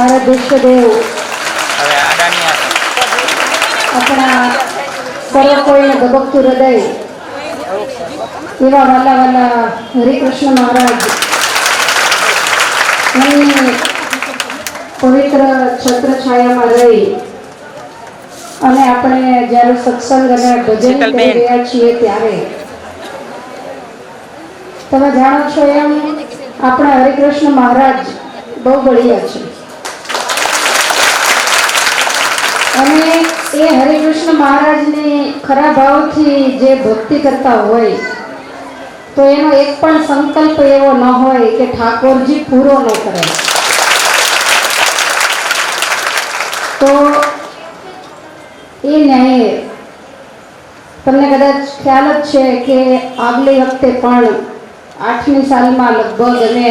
આરાધ્યદેવ હવે અડાની આ આપણા સર્વ કોઈને ધબકતું હૃદય એવા વાલા વાલા હરિકૃષ્ણ મહારાજ. એમની પવિત્ર છત્ર છાયામાં રહી અને આપણે જ્યારે સત્સંગ અને ભજન કરી રહ્યા છીએ ત્યારે. તમે જાણો છો એમ આપણા હરિકૃષ્ણ મહારાજ બહુ બળિયા છે. અને એ હરિકૃષ્ણ મહારાજની ખરા ભાવથી જે ભક્તિ કરતા હોય, તો એનો એક પણ સંકલ્પ એવો ન હોય કે ઠાકોરજી પૂરો ન કરે. તો એ ન્યાયે તમને કદાચ ખ્યાલ જ છે કે આગલી વખતે પણ આઠમી સાલમાં લગભગ અમે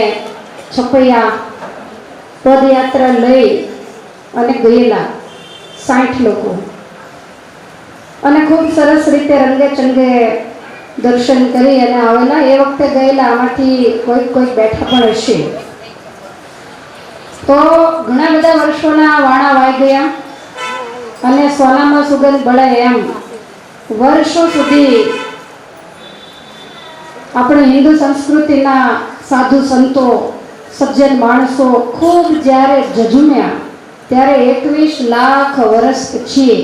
છપૈયા પદયાત્રા લઈ અને ગયેલા. સાઠ લોકો. અને ખૂબ સરસ રીતે રંગે ચંગે દર્શન કરી અને આવેલા. એ વખતે ગયેલા આમાંથી કોઈક કોઈક બેઠા પણ હશે. તો ઘણા બધા વર્ષોના વાણા વાઈ ગયા અને સોનામાં સુગંધ બળે એમ. વર્ષો સુધી આપણે હિન્દુ સંસ્કૃતિના સાધુ સંતો, સજ્જન માણસો ખૂબ જ્યારે ઝઝુમ્યા ત્યારે એકવીસ લાખ વર્ષ પછી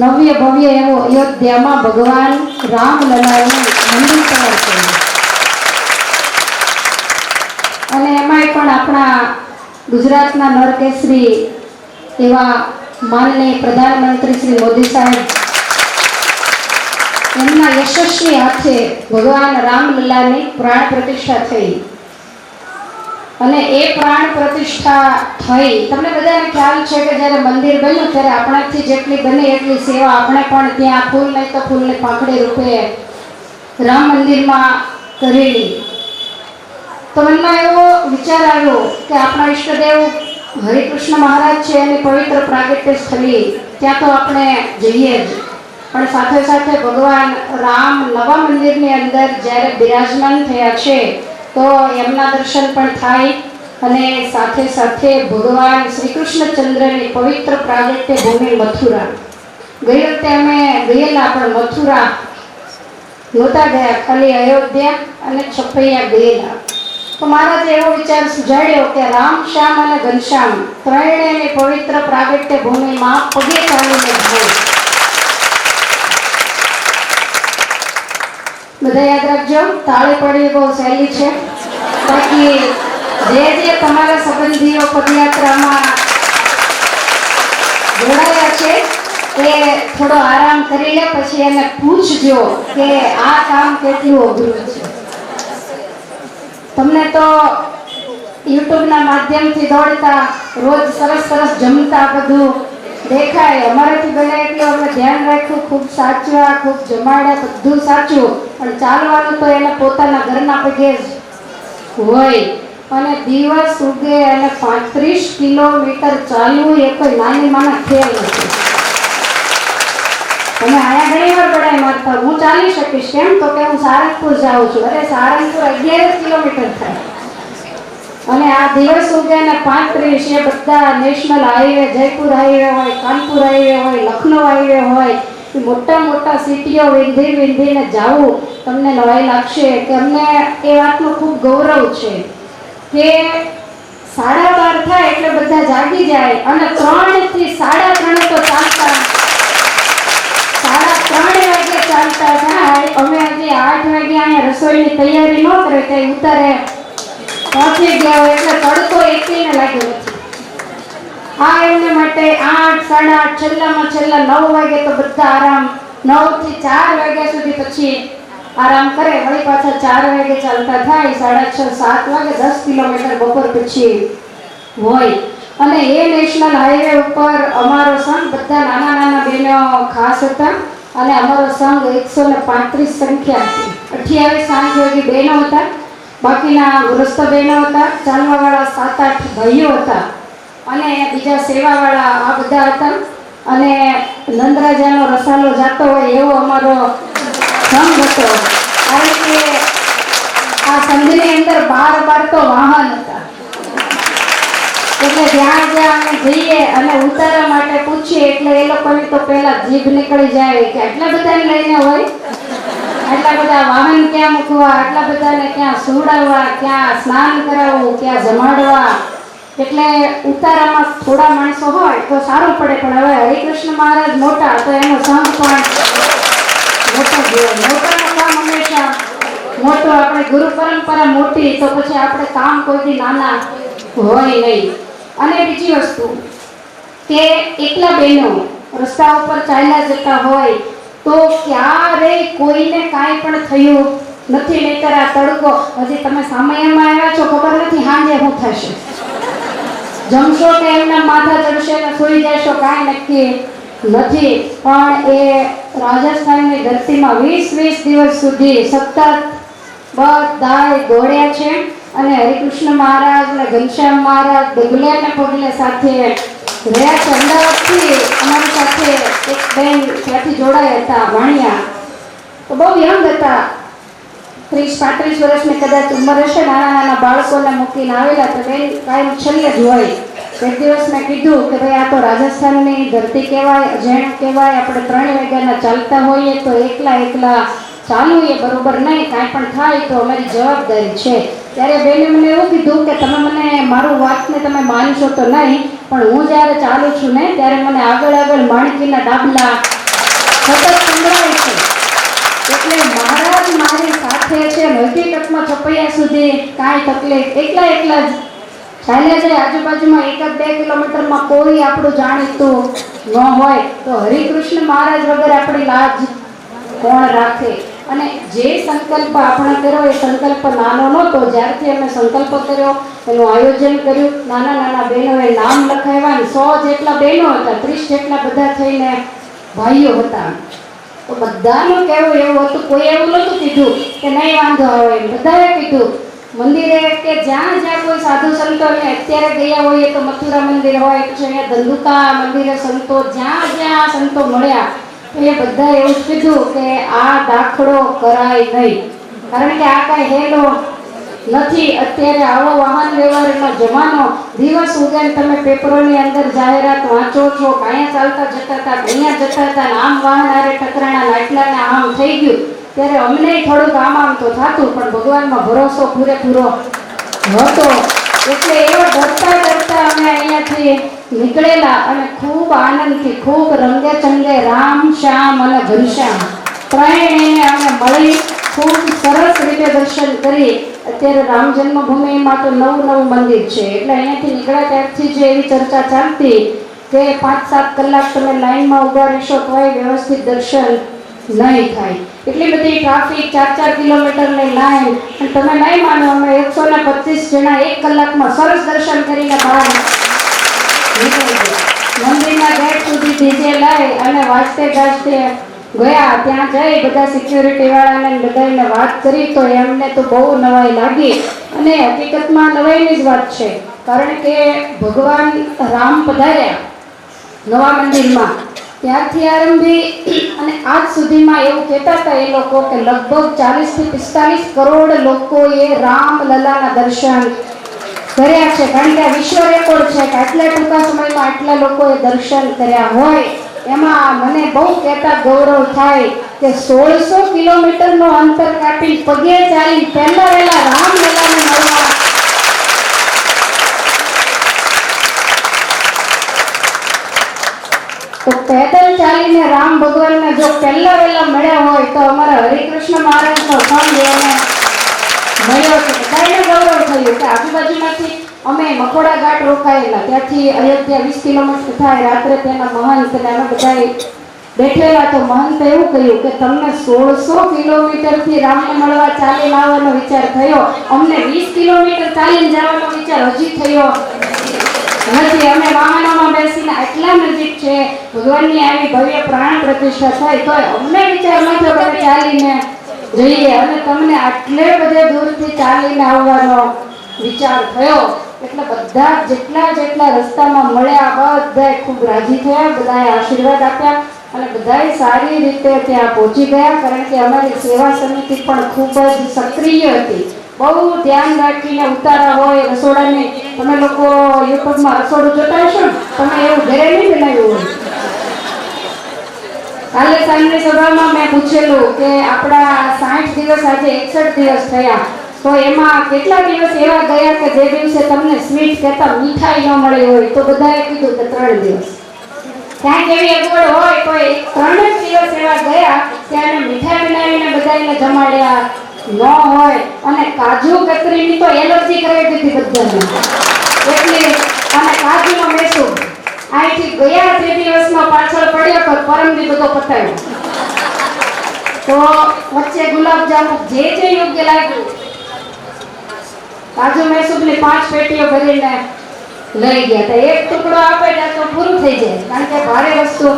નવ્ય ભવ્ય એવો અયોધ્યામાં ભગવાન રામ લલાનું મંદિર તૈયાર કર્યું. અને એમાંય પણ આપણા ગુજરાતના નરકેશ્રી એવા માનનીય પ્રધાનમંત્રી શ્રી મોદી સાહેબ એમના યશસ્વી હાથે ભગવાન રામલલાની પ્રાણ પ્રતિષ્ઠા થઈ. અને એ પ્રાણ પ્રતિષ્ઠા થઈ તમને બધાને ખ્યાલ છે કે જ્યારે મંદિર બન્યું ત્યારે આપણાથી જેટલી બને એટલી સેવા આપણે પણ ત્યાં ફૂલ નહીં તો ફૂલને પાંખડી રૂપે રામ મંદિરમાં કરેલી. તો મનમાં એવો વિચાર આવ્યો કે આપણા ઈષ્ટદેવ હરિકૃષ્ણ મહારાજ છે એની પવિત્ર પ્રાગટ્ય સ્થળી. ત્યાં તો આપણે જઈએ જ. પણ સાથે સાથે ભગવાન રામ નવા મંદિરની અંદર જ્યારે બિરાજમાન થયા છે તો એમના દર્શન પણ થાય અને સાથે સાથે ભગવાન શ્રી કૃષ્ણચંદ્રની પવિત્ર પ્રાગટ્ય ભૂમિ મથુરા. ગઈ વખતે અમે ગયેલા, પણ મથુરા નહોતા ગયા. ખાલી અયોધ્યા અને છપૈયા ગયેલા. તો મહારાજે એવો વિચાર સુજાડ્યો કે રામ, શ્યામ અને ઘનશ્યામ ત્રણેયની પવિત્ર પ્રાગટ્ય ભૂમિમાં પગે ચાલીને જવું. બધા યાદ રાખજો, તાળી પડી બહુ સહેલી છે. બાકી જે જે તમારા સંબંધીઓ પદયાત્રામાં જોડાયા છે, એ થોડો આરામ કરી લે, પછી એને પૂછજો કે આ કામ કેટલું અઘરું છે. તમને તો યુટ્યુબના માધ્યમથી દોડતા રોજ સરસ સરસ જમતા બધું દેખાય. અમારાથી બને એટલું અમે ધ્યાન રાખ્યું, ખૂબ સાચવા, ખૂબ જમાડ્યા, બધું સાચું. પણ ચાલવાનું તો એને પોતાના ઘરના પગે જ હોય. અને દિવસ ઉગે અને પાંત્રીસ કિલોમીટર ચાલવું એ કોઈ નાની માના ખેલ નથી. તમે આયા ઘણી વાર પડાય મારતા હું ચાલી શકીશ કેમ? તો કે હું સારંગપુર જાઉં છું. અરે, સારંગપુર અગિયાર કિલોમીટર થાય. અને આ દિવસ ઉગે ને પાંત્રીસ એ બધા નેશનલ હાઈવે, જયપુર હાઈવે હોય, કાનપુર હાઈવે હોય, લખનૌ હાઈવે હોય એ મોટા મોટા સિટીઓ વિંધી વિંધીને જાવું, તમને નવાઈ લાગશે કે અમને એ વાતનો ખૂબ ગૌરવ છે. કે સાડા બાર થાય એટલે બધા જાગી જાય અને ત્રણથી સાડા ત્રણે તો ચાલતા સાડા ત્રણ વાગે ચાલતા જાય, અમે હજી આઠ વાગે અહીંયા રસોઈની તૈયારી ન કરે કઈ ઉતારે. પહોંચી ગયા હોય એટલે તડકો એકેયને લાગ્યો આ એમને માટે આઠ સાડા આઠ છેલ્લામાં છેલ્લા નવ વાગે તો બધા આરામ નવથી ચાર વાગ્યા સુધી પછી આરામ કરે વળી પાછા ચાર વાગે ચાલતા થાય સાડા છ સાત વાગે દસ કિલોમીટર બપોર પછી હોય અને એ નેશનલ હાઈવે ઉપર અમારો સંઘ બધા નાના નાના બહેનો ખાસ હતા અને અમારો સંઘ એકસો ને પાંત્રીસ સંખ્યા હતી અઠ્યાવીસ સાંજ વાગે બહેનો હતા બાકીના ગૃહસ્થ બહેનો હતા ચાલવાવાળા સાત આઠ ભાઈઓ હતા અને બીજા સેવાવાળા આ બધા હતા. અને નંદરાજાનો રસાલો જાતો હોય એવો અમારો સંઘ હતો. કારણ કે આ સંઘની અંદર બાર બાર તો વાહન હતા. એટલે જ્યાં જ્યાં અમે જઈએ અને ઉતારવા માટે પૂછીએ એટલે એ લોકોની તો પહેલા જીભ નીકળી જાય કે આટલા બધાને લઈને હોય? આટલા બધા વાહન ક્યાં મૂકવા? આટલા બધાને ક્યાં સુવડાવવા? ક્યાં સ્નાન કરાવવું? ક્યાં જમાડવા? એટલે ઉતારામાં થોડા માણસો હોય તો સારું પડે, પણ હવે હરિકૃષ્ણ મહારાજ મોટા, તો એનો સંઘ પણ મોટો જોઈએ મોટાનું કામ હંમેશા મોટો, આપણે ગુરુ પરંપરા મોટી, તો પછી આપણે કામ કોઈથી નાના હોય નહીં. અને બીજી વસ્તુ, કે એકલા બહેનો રસ્તા ઉપર ચાલ્યા જતા હોય, તો ક્યારેય કોઈને કાંઈ પણ થયું નથી, નહીતર આ તડકો, હજી તમે સામયમાં આવ્યા છો, ખબર નથી હાંજે હું થશે. જમશો કે એમના માથા ચડશે ને સૂઈ જશો, કાંઈ નક્કી નથી. પણ એ રાજસ્થાનની ધરતીમાં વીસ વીસ દિવસ સુધી સતત બધાએ દોડ્યા છે અને હરિકૃષ્ણ મહારાજ ને ઘનશ્યામ મહારાજ ડગલે ને પગલે સાથે રહ્યા છે. અમદાવાદથી અમારી સાથે એક બેન ત્યાંથી જોડાયા હતા, વાણિયા. તો બહુ યંગ હતા. ત્રીસ, પાંત્રીસ વર્ષની કદાચ ઉંમર હશે, નાના નાના બાળકોને મૂકીને આવેલા, તો બેન કાંઈ છેલ્લે જ હોય. એક દિવસ મેં કીધું કે ભાઈ, આ તો રાજસ્થાનની ધરતી કહેવાય અજૈણ કહેવાય, આપણે ત્રણ વાગ્યાના ચાલતા હોઈએ તો એકલા એકલા ચાલવું એ બરોબર નહીં, કાંઈ પણ થાય તો અમારી જવાબદારી છે. ત્યારે બેને મને એવું કીધું કે તમે મને મારું વાતને તમે માનશો તો નહીં, પણ હું જ્યારે ચાલું છું ને, ત્યારે મને આગળ આગળ માણકીના ડાબલા સતત સંભળાય છે. એટલે મહારાજ સાથે છે હકીકતમાં છપૈયા સુધી કાંઈ તકલીફ. એકલા એકલા જ. ચાલ્યા જાય, આજુબાજુમાં એક જ બે કિલોમીટરમાં કોઈ આપણું જાણીતું ન હોય. તો હરિકૃષ્ણ મહારાજ વગર આપણી લાજ કોણ રાખે? અને જે સંકલ્પ આપણે કર્યો, એ સંકલ્પ નાનો નહોતો. જ્યારથી અમે સંકલ્પ કર્યો, એનું આયોજન કર્યું. નાના નાના બહેનોએ નામ લખાવ્યા સો જેટલા બહેનો હતા, ત્રીસ જેટલા બધા થઈને ભાઈઓ હતા. તો બધાનું કહેવું એવું હતું, કોઈ એવું નહોતું કીધું કે નહીં વાંધો આવે બધાએ કીધું, મંદિરે કે જ્યાં જ્યાં કોઈ સાધુ સંતો અમે અત્યારે ગયા હોઈએ, તો મથુરા મંદિર હોય, પછી અહીંયા ધંધુકા મંદિરે સંતો જ્યાં જ્યાં સંતો મળ્યા, તો એ બધા એવું કીધું કે આ દાખલો કરાય નહીં કારણ કે આ કાંઈ હેલો નથી. અત્યારે આવો વાહન વ્યવહારનો જમાનો દિવસ ઉગે તમે પેપરોની અંદર જાહેરાત વાંચો છો. કાંયા ચાલતા જતા હતા અહીંયા જતા હતા આમ વાહન આરે ટકરાણા નાટલા ને આમ થઈ ગયું. ત્યારે અમને થોડુંક આમ આમ તો થતું, પણ ભગવાનમાં ભરોસો પૂરેપૂરો હતો એટલે એવો ડરતા ડરતા અમે અહીંયાથી નીકળેલા અને ખૂબ આનંદથી, ખૂબ રંગે ચંગે રામ શ્યામ અને ઘનશ્યામ. ત્રણેયને અમે મળી ખૂબ સરસ રીતે દર્શન કરી. અત્યારે રામ જન્મભૂમિમાં તો નવું નવું મંદિર છે. એટલે અહીંયાથી નીકળ્યા ત્યારથી જે એવી ચર્ચા ચાલતી કે પાંચ સાત કલાક તમે લાઈનમાં ઊભા રહેશો તોય વ્યવસ્થિત દર્શન નહીં થાય. એટલી બધી ટ્રાફિક ચાર ચાર કિલોમીટરની લાઈન. અને તમે નહીં માનો, અમે એકસો ને પચીસ જણા એક કલાકમાં સરસ દર્શન કરીને બહાર મંદિરના ગેટ સુધી ડીજે લઈ અને વાંચતે ગાજતે ગયા, ત્યાં જઈ બધા સિક્યુરિટી વાળાને બધાને વાત કરી તો એમને તો બહુ નવાઈ લાગી. અને હકીકતમાં નવાઈની જ વાત છે. કારણ કે ભગવાન રામ પધાર્યા નવા મંદિરમાં. ત્યારથી આરંભી અને આજ સુધીમાં એવું કહેતા હતા એ લોકો કે લગભગ ચાલીસથી પિસ્તાલીસ કરોડ લોકોએ રામ લલાના દર્શન કર્યા છે. કારણ કે આ વિશ્વ રેકોર્ડ છે કે આટલા ટૂંકા સમયમાં આટલા લોકોએ દર્શન કર્યા હોય. એમાં મને બહુ કહેતા ગૌરવ થાય કે સોળસો કિલોમીટરનો અંતર કાપી પગે ચાલી પહેલા વહેલા રામ લલાને મળવા. તો પેદલ ચાલીને રામ ભગવાનને જો પહેલા વહેલા મળ્યા હોય તો અમારા હરિકૃષ્ણ મહારાજનો સંગ એને મળ્યો છે. બધાને ગૌરવ થયું કે આજુબાજુમાંથી અમે મકોડા ઘાટ રોકાયેલા. ત્યાંથી અયોધ્યા વીસ કિલોમીટર થાય, રાત્રે તેના મહંત અને અમે બધા બેઠેલા. તો મહંત એવું કહ્યું કે તમને સોળસો કિલોમીટરથી રામને મળવા ચાલીને આવવાનો વિચાર થયો. અમને વીસ કિલોમીટર ચાલીને જવાનો વિચાર હજી થયો નથી. અમે વાહનોમાં બેસીને આટલા નજીક છે. ભગવાનની આવી ભવ્ય પ્રાણ પ્રતિષ્ઠા થાય તો અમને વિચાર ન થયો કે ચાલીને જઈએ. અને તમને આટલે બધે દૂરથી ચાલીને આવવાનો વિચાર થયો. એટલે બધા જેટલા જેટલા રસ્તામાં મળ્યા બધા ખૂબ રાજી થયા, બધાએ આશીર્વાદ આપ્યા અને બધાએ સારી રીતે ત્યાં પહોંચી ગયા, કારણ કે અમારી સેવા સમિતિ પણ ખૂબ જ સક્રિય હતી. બહુ ધ્યાન રાખીને ઉતારા હોય રસોડાને. તમે લોકો યુટ્યુબમાં રસોડું જોતા હશો તમે એવું ઘરે નહીં બનાવ્યું હોય. કાલે સાંજની સભામાં મેં પૂછેલું કે આપણા સાઠ દિવસ આજે એકસઠ દિવસ થયા. તો એમાં કેટલા દિવસ એવા ગયા કે જે દિવસે તમને સ્વીટ કહેતા મીઠાઈ ન મળી હોય, તો બધાએ કીધું કે ત્રણ દિવસ. ક્યાંક એવી અગવડ હોય, તો એ ત્રણ જ દિવસ એવા ગયા કે એને મીઠાઈ બનાવીને બધાને જમાડ્યા. ન હોય, અને કાજુ કતરીની તો એલર્જી કરાવી દીધી બધાને. એટલે અને કાજુનો મેસૂર અહીંથી ગયા તે દિવસમાં પાછળ પડ્યો તો પરમદી બધો પતાવ્યો તો વચ્ચે ગુલાબજાંબુ જે જે યોગ્ય લાગ્યું કાજુ મૈસૂરની પાંચ પેટીઓ ભરીને લઈ ગયા હતા. એક ટુકડો આપે ને તો પૂરું થઈ જાય. કારણ કે ભારે વસ્તુ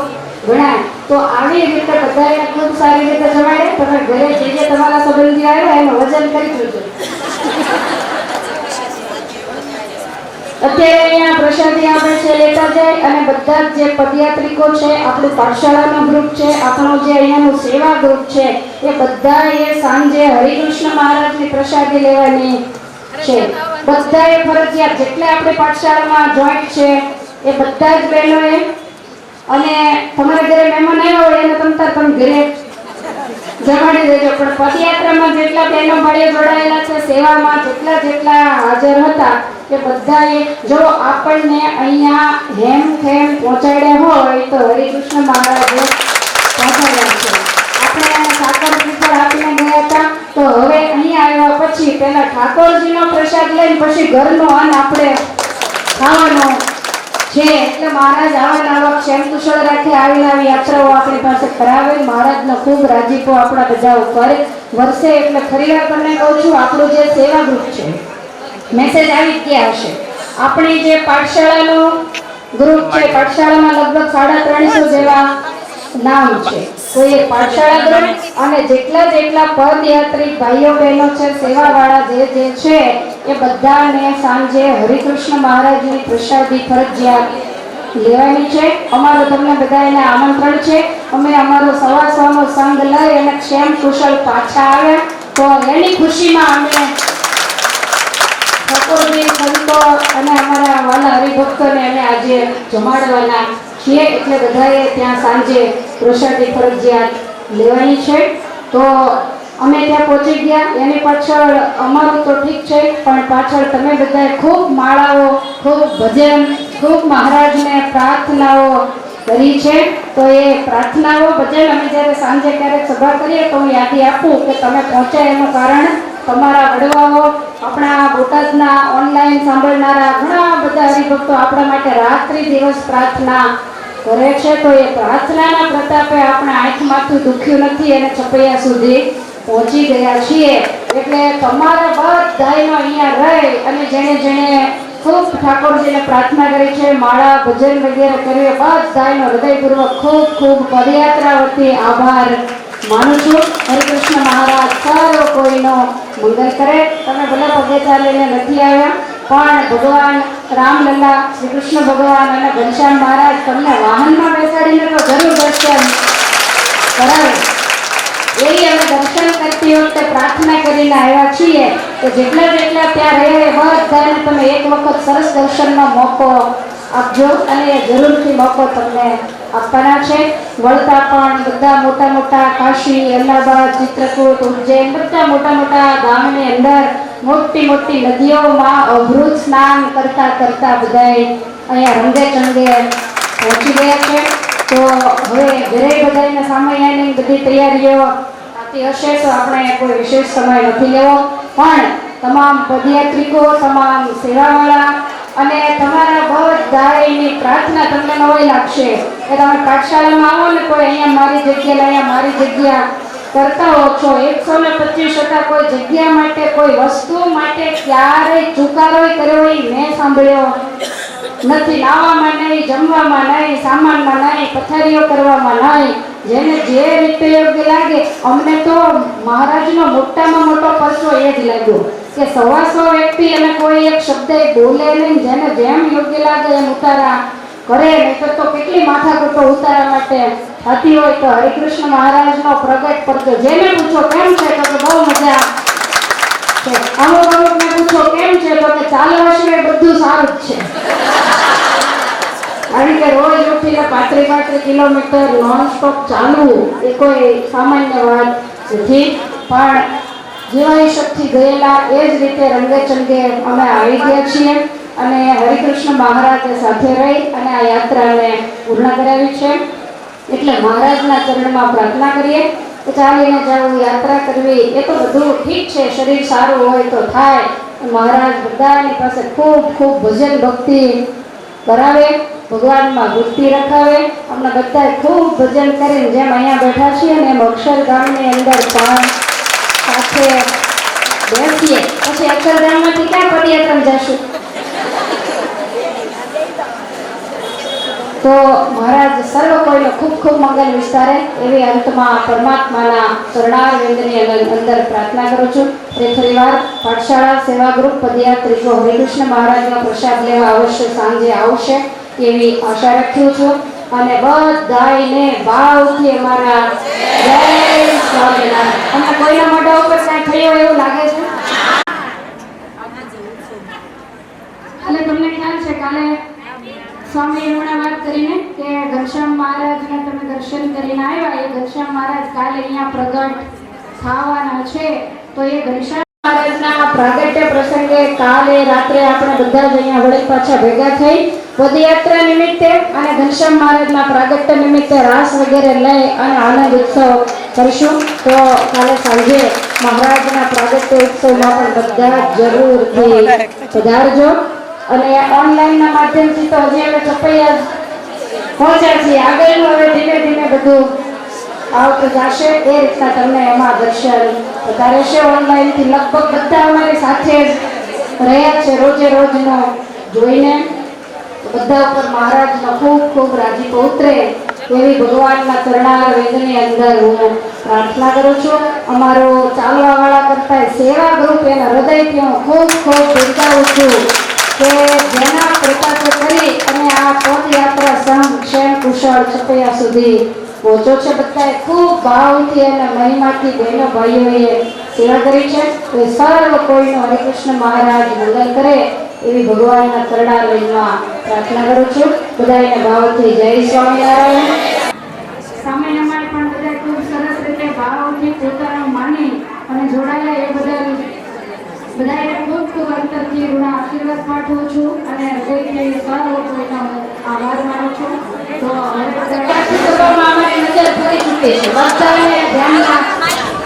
ગણાય. તો આવી રીતે બધાને ખૂબ સારી રીતે જમાડે. તમે ઘરે જે જે તમારા સંબંધી આવ્યા, એનું વજન કરી જોજો. અત્યારે અહીંયા પ્રસાદી આપણે છે, લેતા જાય અને બધા જે પદયાત્રિકો છે, આપણું પાઠશાળાનો ગ્રુપ છે, આપણો જે અહીંયાનું સેવા ગ્રુપ છે, એ બધા એ સાંજે હરિકૃષ્ણ મહારાજની પ્રસાદી લેવાની છે. બધાએ ફરજિયાત જેટલા આપણે પાઠશાળામાં જોઈન્ટ છે, એ બધા જ બહેનોએ. અને તમારા ઘરે મહેમાન આવ્યા હોય એને તમતાર તમે ઘરે જમાડી દેજો. પણ પદયાત્રામાં જેટલા બહેનો ભાઈઓ જોડાયેલા છે, સેવામાં જેટલા જેટલા હાજર હતા, એ બધાએ જો આપણને અહીંયા હેમ ખેમ પહોંચાડ્યા હોય તો હરિકૃષ્ણ મહારાજે પહોંચાડ્યા છે. આપણે સાકર પીપળ આપીને ગયા હતા. તો હવે અહીંયા આવ્યા પછી પહેલા ઠાકોરજીનો પ્રસાદ લઈને પછી ઘરનો અન્ન આપણે ખાવાનો છે. એટલે મહારાજ આવા નાવા ક્ષેમ કુશળ રાખે આવી આવી યાત્રાઓ આપણી પાસે કરાવે. મહારાજનો ખૂબ રાજીપો આપણા બધા ઉપર વર્ષે એટલે ફરીવાર તમને કહું છું આપણું જે સેવા ગ્રુપ છે મેસેજ આવી ગયા હશે. આપણી જે પાઠશાળાનો ગ્રુપ છે પાઠશાળામાં લગભગ સાડા ત્રણસો જેવા નામ છે. એ પાઠશાળા ગ્રુપ અને જેટલા જેટલા પદયાત્રી ભાઈઓ બહેનો છે, સેવાવાળા જે જે છે, એ બધાને સાંજે હરિકૃષ્ણ મહારાજની પ્રસાદી ફરજિયાત લેવાની છે. અમારો તમને બધાને આમંત્રણ છે. અમે અમારો સવા સવાનો સંઘ લઈ અને ક્ષેમ કુશળ પાછા આવ્યા તો એની ખુશીમાં અમે ઠાકોરજી, સંતો અને અમારા વાલા હરિભક્તોને અમે આજે જમાડવાના છીએ. એટલે બધાએ ત્યાં સાંજે પ્રસાદી, ફરજિયાત લેવાની છે. તો અમે ત્યાં પહોંચી ગયા. એની પાછળ અમારું તો ઠીક છે, પણ પાછળ તમે બધાએ ખૂબ માળાઓ, ખૂબ ભજન, ખૂબ મહારાજને પ્રાર્થનાઓ કરી છે. તો એ પ્રાર્થનાઓ, ભજન અમે જ્યારે સાંજે ક્યારેક સભા કરીએ તો હું યાદી આપું કે તમે પહોંચ્યા એનું કારણ તમારા વડવાઓ, આપણા બોટાદના ઓનલાઈન સાંભળનારા ઘણા બધા હરિભક્તો આપણા માટે રાત્રિ દિવસ પ્રાર્થના કરે છે, તો એ પ્રાર્થનાના પ્રતાપે આપણે આંખમાંથી દુખ્યું નથી અને છપૈયા સુધી પહોંચી ગયા છીએ. એટલે તમારા બધાનો અહીંયા રહી અને જેણે જેણે ખૂબ ઠાકોરજીને પ્રાર્થના કરી છે, માળા, ભજન વગેરે કર્યું બધાનો હૃદયપૂર્વક ખૂબ ખૂબ પદયાત્રા વતી આભાર માનું છું. હરિકૃષ્ણ મહારાજ સર્વ કોઈનો મંગલ કરે. તમે ભલે પગે ચાલીને નથી આવ્યા. પણ ભગવાન રામલલ્લા શ્રી કૃષ્ણ ભગવાન અને ઘનશ્યામ મહારાજ તમને વાહનમાં બેસાડીને તો જરૂર દર્શન કરાવે એવી અમે દર્શન કરતી વખતે પ્રાર્થના કરીને આવ્યા છીએ કે જેટલા જેટલા ત્યાં રહે બધાને તમે એક વખત સરસ દર્શનનો મોકો આપજો અને જરૂરથી મોકો તમને આપવાના છે. વળતા પણ બધા મોટા મોટા કાશી, અલ્હાબાદ, ચિત્રકૂટ, ઉજ્જૈન, બધા મોટા મોટા ગામની અંદર મોટી મોટી નદીઓમાં અવૃત સ્નાન કરતા કરતા બધાય અહીંયા રંગે ચંગે પહોંચી ગયા છે. તો હવે ઘરે બધાને સામૈયાની બધી તૈયારીઓ થતી હશે, તો આપણે કોઈ વિશેષ સમય નથી લેવો. પણ તમામ પદયાત્રિકો, તમામ સેવાવાળા અને તમારા બધાની પ્રાર્થના તમને નવાઈ લાગશે. કે તમે પાઠશાળામાં આવો ને કોઈ અહીંયા મારી જગ્યા અહીંયા મારી જગ્યા કરતા હો છો. એકસો ને પચીસ ટકા કોઈ જગ્યા માટે, કોઈ વસ્તુ માટે ક્યારેય ચુકારો કર્યો હોય મેં સાંભળ્યો નથી. નાવામાં નહીં, જમવામાં નહીં, સામાનમાં નહીં, પથારીઓ કરવામાં નહીં. જેને જે રીતે યોગ્ય લાગે, અમને તો મહારાજનો મોટામાં મોટો પરચો એ જ લાગ્યો. કે સવાસો વ્યક્તિ અને કોઈ એક શબ્દ બોલે નહીં, જેને જેમ યોગ્ય લાગે એમ ઉતારા કરે. નહીં તો કેટલી માથાકૂટો ઉતારા માટે થતી હોય તો હરિકૃષ્ણ મહારાજનો પ્રગટ પડતો. જેને પૂછો કેમ છે તો બહુ મજા છે અમુક અમુકને પૂછો કેમ છે તો કે ચાલવા સિવાય બધું સારું જ છે. કારણ કે રોજ ઉઠીને પાંત્રી પાંત્રી કિલોમીટર નોન સ્ટોપ ચાલવું એ કોઈ સામાન્ય વાત નથી. પણ જીવાઈ શક્તિ ગયેલા એ જ રીતે રંગે ચંગે અમે આવી ગયા છીએ. અને હરિકૃષ્ણ મહારાજે સાથે રહી અને આ યાત્રાને પૂર્ણ કરાવી છે. એટલે મહારાજના ચરણમાં પ્રાર્થના કરીએ કે ચાલીને જવું યાત્રા કરવી, એ તો બધું ઠીક છે, શરીર સારું હોય તો થાય. મહારાજ બધાની પાસે ખૂબ ખૂબ ભજન ભક્તિ કરાવે, ભગવાનમાં વૃત્તિ રખાવે. અમને બધાએ ખૂબ ભજન કરીને જેમ અહીંયા બેઠા છીએ ને એમ અક્ષરધામની અંદર પણ સાથે બેસીએ. પછી અક્ષરધામમાંથી ક્યાં પદયાત્રા જશું? તો મહારાજ સર્વ કોઈનો ખૂબ ખૂબ મંગલ વિસ્તારે એવી અંતમાં પરમાત્માના શરણારવિંદની અંદર પ્રાર્થના કરું છું. ફરી ફરીવાર પાઠશાળા સેવા ગ્રુપ પદયાત્રિકો હરિકૃષ્ણ મહારાજનો પ્રસાદ લેવા અવશ્ય સાંજે આવશે એવી આશા રાખું છું. અને બધાને ભાવથી અમારા જય તમને કોઈના મોઢા ઉપર કાંઈ થયું એવું લાગે છે એટલે તમને ખ્યાલ છે કાલે સ્વામી એમણે વાત કરીને કે ઘનશ્યામ મહારાજના તમે દર્શન કરીને આવ્યા એ ઘનશ્યામ મહારાજ કાલે અહીંયા પ્રગટ થવાના છે તો એ ઘનશ્યામ મહારાજના પ્રાગટ્ય પ્રસંગે કાલે રાત્રે આપણે બધા જ અહીંયા પાછા ભેગા થઈ પદયાત્રા નિમિત્તે અને ઘનશ્યામ મહારાજના પ્રાગટ્ય નિમિત્તે રાસ વગેરે લઈ અને આનંદ ઉત્સવ કરીશું. તો કાલે સાંજે મહારાજના પ્રાગટ્ય ઉત્સવમાં પણ બધા જરૂરથી પધારજો. અને ઓનલાઈનના માધ્યમથી તો હજી અમે છપૈયા પહોંચ્યા છીએ. આગળનું હવે ધીમે ધીમે બધું આવતું જશે. એ રીતના તમને એમાં દર્શન વધારે રહેશે ઓનલાઈનથી. લગભગ બધા અમારી સાથે જ રહ્યા છે રોજે રોજનો જોઈને. બધા ઉપર મહારાજનો ખૂબ ખૂબ રાજીપો ઉતરે. એવી ભગવાનના ચરણાર વેદની અંદર હું પ્રાર્થના કરું છું. અમારો ચાલવાવાળા કરતા સેવા ગ્રુપ એના હૃદયથી હું ખૂબ ખૂબ બિરદાવું છું કે જેના પ્રકાશો કરી અને આ પદયાત્રા સંઘ ક્ષેમ કુશળ છપૈયા સુધી પહોંચો છે. બધાએ ખૂબ ભાવથી અને મહિમાથી બહેનો ભાઈઓએ સેવા કરી છે. તો સર્વ કોઈનો હરિકૃષ્ણ મહારાજ મંગલ કરે. એવી ભગવાનના ચરણારવિંદમાં પ્રાર્થના કરું છું. બધાને ભાવથી જય સ્વામિનારાયણ. સામાન્યમાં પણ બધા ખૂબ સરસ રીતે ભાવથી પોતાનું માની અને જોડાયા એ બદલ બધાને ખૂબ ખૂબ અંતરથી ઋણા આશીર્વાદ પાઠવું છું અને કોઈને સારો કોઈનો આભાર માનું છું. તો અમારી નજર ફરી ચૂકી છે. બધાને ધ્યાનમાં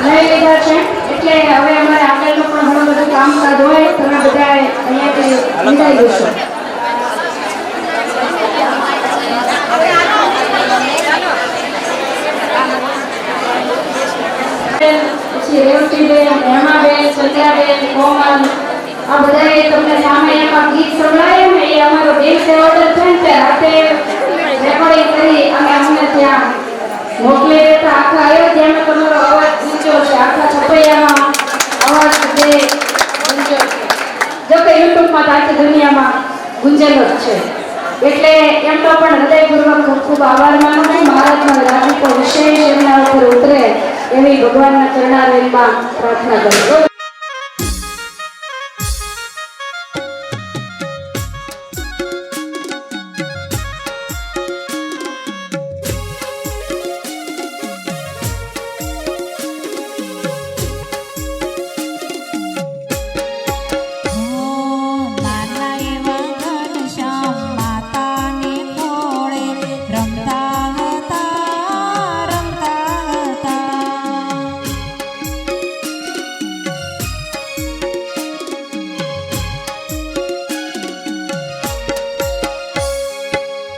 લઈ લીધા છે. એટલે હવે અમારે આગળનું પણ ઘણું બધું કામકાજ હોય તમે બધા અહીંયાથી વિદાય લેશો આ બધાએ તમને સામે એમાં ગીત સંભળાય ને એ અમારો દેશ ઓર્ડર છે ને કરી અને અમને ત્યાં મોકલી દેતા આખા અયોધ્યામાં તમારો અવાજ ઊંચો છે આખા છપૈયામાં અવાજ જો કે યુટ્યુબમાં તો આખી દુનિયામાં ગુંજેલો જ છે. એટલે એમનો પણ હૃદયપૂર્વક ખૂબ ખૂબ આભાર માનું છું. મહારાજનો રાજીપો વિશેષ એમના ઉપર ઉતરે એવી ભગવાનના ચરણારવિંદમાં પ્રાર્થના કરું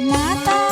拿到。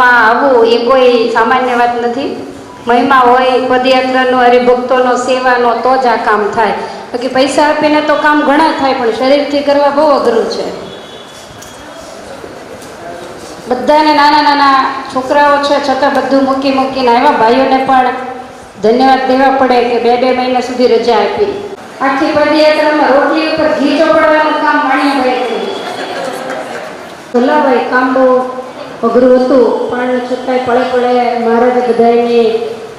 માં આવવું એ કોઈ સામાન્ય વાત નથી. મહિમા હોય, પદયાત્રાનો, હરિભક્તોનો, સેવાનો, તો જ આ કામ થાય. બાકી પૈસા આપીને તો કામ ઘણા થાય, પણ શરીરથી કરવા બહુ અઘરું છે. બધાને નાના નાના છોકરાઓ છે, છતાં બધું મૂકી મૂકીને આવ્યા. ભાઈઓને પણ ધન્યવાદ દેવા પડે કે બે બે મહિના સુધી રજા આપી. આખી પદયાત્રામાં રોટલી ઉપર ઘી ચોપડવાનું કામ માણ્યાભાઈ કર્યું. ભલાભાઈ કામ બહુ અઘરું હતું. પણ છતાંય પળે પળે મહારાજે બધાની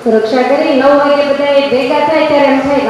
રક્ષા કરી. નવ વાગે બધા ભેગા થાય ત્યારે એમ થાય કે